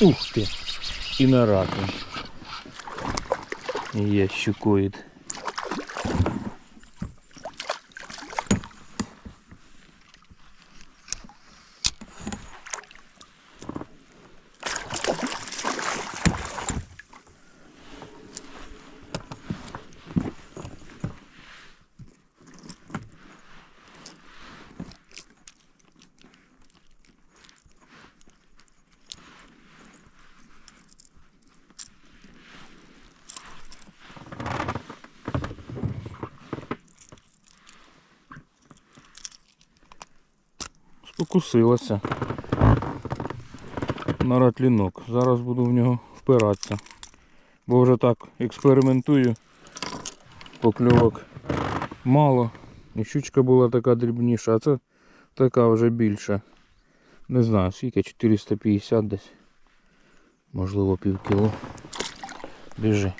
Ух ты! И на раку. Є. Спокусилася на ратлінок. Зараз буду в нього впиратися. Бо вже так експериментую. Покльовок мало. І щучка була така дрібніша, а це така вже більша. Не знаю, скільки 450 десь. Можливо пів кіло. Біжи.